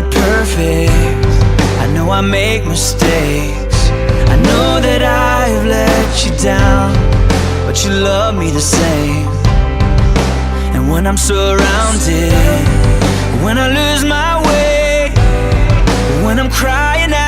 not perfect. I know I make mistakes. I know that I've let you down, but you love me the same. And when I'm surrounded, when I lose my way, when I'm crying out.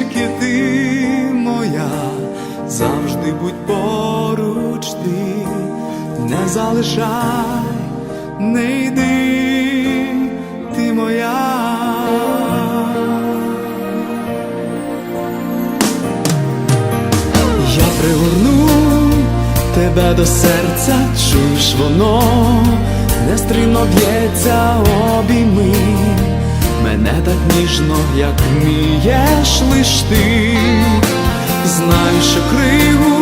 не залишай, не йди, ти моя. Я пригорну тебе до серця, чуєш воно, нестримно б'ється обійми, мене так ніжно, як вмієш лиш ти, знаю, що криву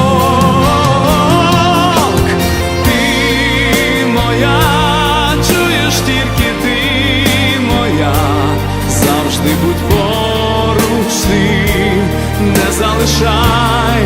the shine.